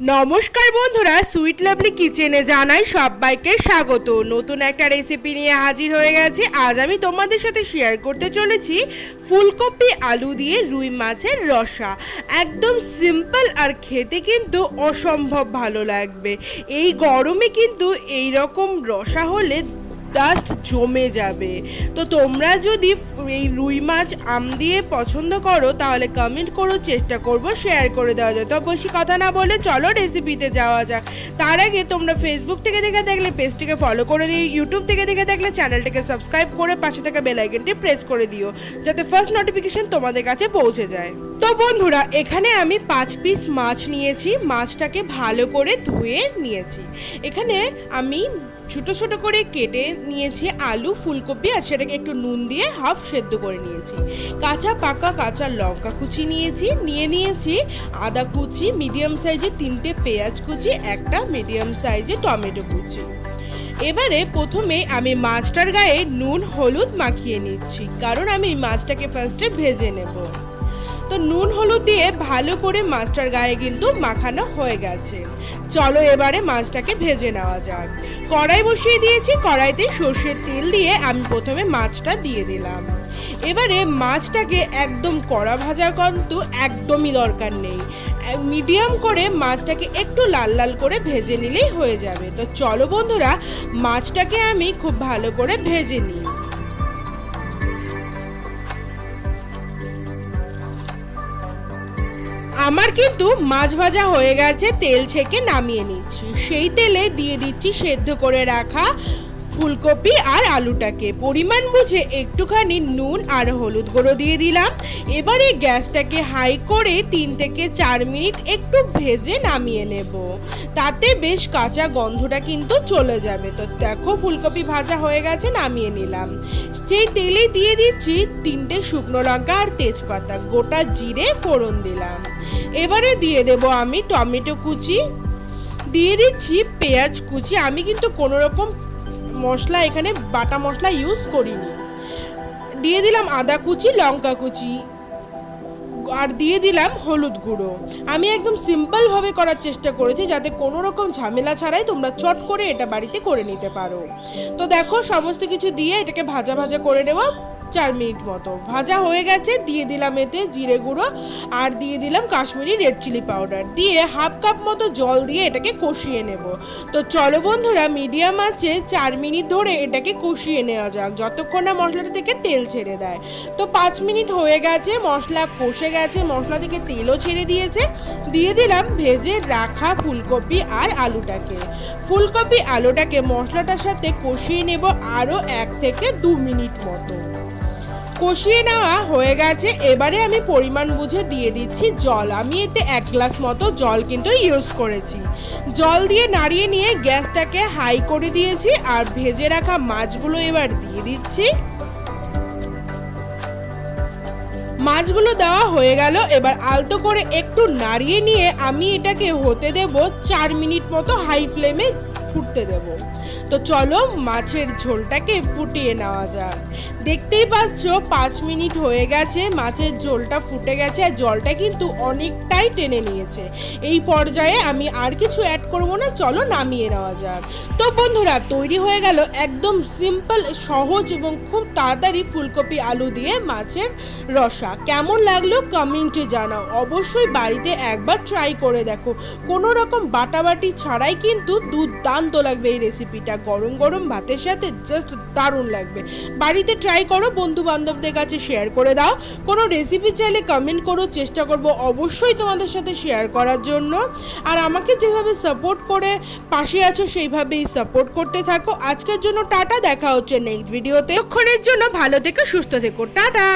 নমস্কার বন্ধুরা, sweet lovely কিচেনে জানাই সবাইকে স্বাগত। নতুন একটা রেসিপি নিয়ে হাজির হয়ে গেছি। আজ আমি তোমাদের সাথে শেয়ার করতে চলেছি ফুলকপি আলু দিয়ে রুই মাছের রসা। একদম সিম্পল আর খেতে কিন্তু অসম্ভব ভালো লাগবে। এই গরমে কিন্তু এই রকম রসা হলে জাস্ট জমে যাবে। তো তোমরা যদি এই রুই মাছ আম দিয়ে পছন্দ করো, তাহলে কমেন্ট করো চেষ্টা করব শেয়ার করে দেওয়া যায় তো বেশি কথা না বলে চলো রেসিপিতে যাওয়া যাক। তার আগে তোমরা ফেসবুক থেকে দেখে থাকলে পেজটিকে ফলো করে দিও ইউটিউব থেকে দেখে থাকলে চ্যানেলটিকে সাবস্ক্রাইব করে পাশে থাকা বেল প্রেস করে দিও, যাতে ফার্স্ট নোটিফিকেশন তোমাদের কাছে পৌঁছে যায়। তো বন্ধুরা, এখানে আমি পাঁচ পিস মাছ নিয়েছি। মাছটাকে ভালো করে ধুয়ে নিয়েছি। এখানে আমি ছোট ছোট করে কেটে নিয়েছি আলু, ফুলকপি, আর সেটাকে একটু নুন দিয়ে হাফ সেদ্ধ করে নিয়েছি। কাঁচা, পাকা কাঁচা লঙ্কা কুচি নিয়েছি। নিয়ে নিয়েছি আদা কুচি, মিডিয়াম সাইজে তিনটে পেঁয়াজ কুচি, একটা মিডিয়াম সাইজে টমেটো কুচি। এবারে প্রথমে আমি মাছটার গায়ে নুন, হলুদ মাখিয়ে নিচ্ছি, কারণ আমি মাছটাকে ফার্স্টে ভেজে নেব। তো নুন হলুদ দিয়ে ভালো করে মাছটার গায়ে কিন্তু মাখানো হয়ে গেছে। চলো এবারে মাছটাকে ভেজে নেওয়া যাক। কড়াই বসিয়ে দিয়েছি, কড়াইতে সর্ষের তেল দিয়ে আমি প্রথমে মাছটা দিয়ে দিলাম। এবারে মাছটাকে একদম কড়া ভাজার কিন্তু একদমই দরকার নেই। মিডিয়াম করে মাছটাকে একটু লাল লাল করে ভেজে নিলেই হয়ে যাবে। তো চলো বন্ধুরা, মাছটাকে আমি খুব ভালো করে ভেজে নিই। আমার কিন্তু মাছ ভাজা হয়ে গেছে, তেল ছেঁকে নামিয়ে নিচ্ছি। সেই তেলে দিয়ে দিচ্ছি সেদ্ধ করে রাখা ফুলকপি আর আলুটাকে। পরিমাণ বুঝে একটুখানি নুন আর হলুদ গুঁড়ো দিয়ে দিলাম। এবারে গ্যাসটাকে হাই করে তিন থেকে চার মিনিট একটু ভেজে নামিয়ে নেব। তাতে বেশ কাঁচা গন্ধটা কিন্তু চলে যাবে। তো দেখো ফুলকপি ভাজা হয়ে গেছে, নামিয়ে নিলাম। সেই তেলে দিয়ে দিচ্ছি তিনটে শুকনো লঙ্কা আর তেজপাতা, গোটা জিরে ফোড়ন দিলাম। এবারে দিয়ে দেব আমি টমেটো কুচি। দিয়ে দিচ্ছি পেঁয়াজ কুচি। আমি কিন্তু কোনো রকম মশলা এখানে বাটা মশলা ইউজ করিনি। দিয়ে দিলাম আদা কুচি, লঙ্কা কুচি, আর দিয়ে দিলাম হলুদ গুঁড়ো। আমি একদম সিম্পলভাবে করার চেষ্টা করেছি যাতে কোনো রকম ঝামেলা ছাড়াই তোমরা চট করে এটা বাড়িতে করে নিতে পারো। তো দেখো, সমস্ত কিছু দিয়ে এটাকে ভাজা ভাজা করে নেওয়া চার মিনিট মতো। ভাজা হয়ে গেছে, দিয়ে দিলাম এতে জিরে গুঁড়ো আর দিয়ে দিলাম কাশ্মীরি রেড চিলি পাউডার। দিয়ে হাফ কাপ মতো জল দিয়ে এটাকে কষিয়ে নেব। তো চলো বন্ধুরা, মিডিয়াম আছে চার মিনিট ধরে এটাকে কষিয়ে নেওয়া যাক, যতক্ষণ না মশলাটা থেকে তেল ছেড়ে দেয়। তো পাঁচ মিনিট হয়ে গেছে, মশলা কষে গেছে, মশলা থেকে তেলও ছেড়ে দিয়েছে। দিয়ে দিলাম ভেজে রাখা ফুলকপি আর আলুটাকে। ফুলকপি, আলুটাকে মশলাটার সাথে কষিয়ে নেব আরও এক থেকে দু মিনিট মতো। কষিয়ে নেওয়া হয়ে গেছে। এবারে আমি পরিমাণ বুঝে দিয়ে দিচ্ছি জল। আমি এতে এক গ্লাস মতো জল কিন্তু ইউজ করেছি। জল দিয়ে নাড়িয়ে নিয়ে গ্যাসটাকে হাই করে দিয়েছি আর ভেজে রাখা মাছগুলো এবার দিয়ে দিচ্ছি। মাছগুলো দেওয়া হয়ে গেল। এবার আলতো করে একটু নাড়িয়ে নিয়ে আমি এটাকে হতে দেব চার মিনিট মতো হাই ফ্লেমে ফুটতে দেব। তো চলো মাছের ঝোলটাকে ফুটিয়ে নেওয়া যাক। দেখতেই পাচ্ছ পাঁচ মিনিট হয়ে গেছে, মাছের ঝোলটা ফুটে গেছে আর জলটা কিন্তু অনেকটাই টেনে নিয়েছে। এই পর্যায়ে আমি আর কিছু অ্যাড করব না, চলো নামিয়ে নেওয়া যাক। তো বন্ধুরা, তৈরি হয়ে গেল একদম সিম্পল সহজ এবং খুব তাড়াতাড়ি ফুলকপি আলু দিয়ে মাছের রসা। কেমন লাগল কমেন্টে জানাও। অবশ্যই বাড়িতে একবার ট্রাই করে দেখো। কোনো রকম বাটাবাটি ছাড়াই কিন্তু দুর্দান্ত লাগবে এই রেসিপিটা গরম গরম ভাতের সাথে জাস্ট দারুণ লাগবে। বাড়িতে ট্রাই করো বন্ধু বান্ধবদের কাছে শেয়ার করে দাও। কোনো রেসিপি চাইলে কমেন্ট করো, চেষ্টা করব অবশ্যই তোমাদের সাথে শেয়ার করার জন্য। আর আমাকে যেভাবে সাপোর্ট করে পাশে আছো, সেইভাবেই সাপোর্ট করতে থাকো। আজকের জন্য টাটা, দেখা হচ্ছে নেক্সট ভিডিওতে ক্ষণের জন্য ভালো থেকো, সুস্থ থেকো। টাটা!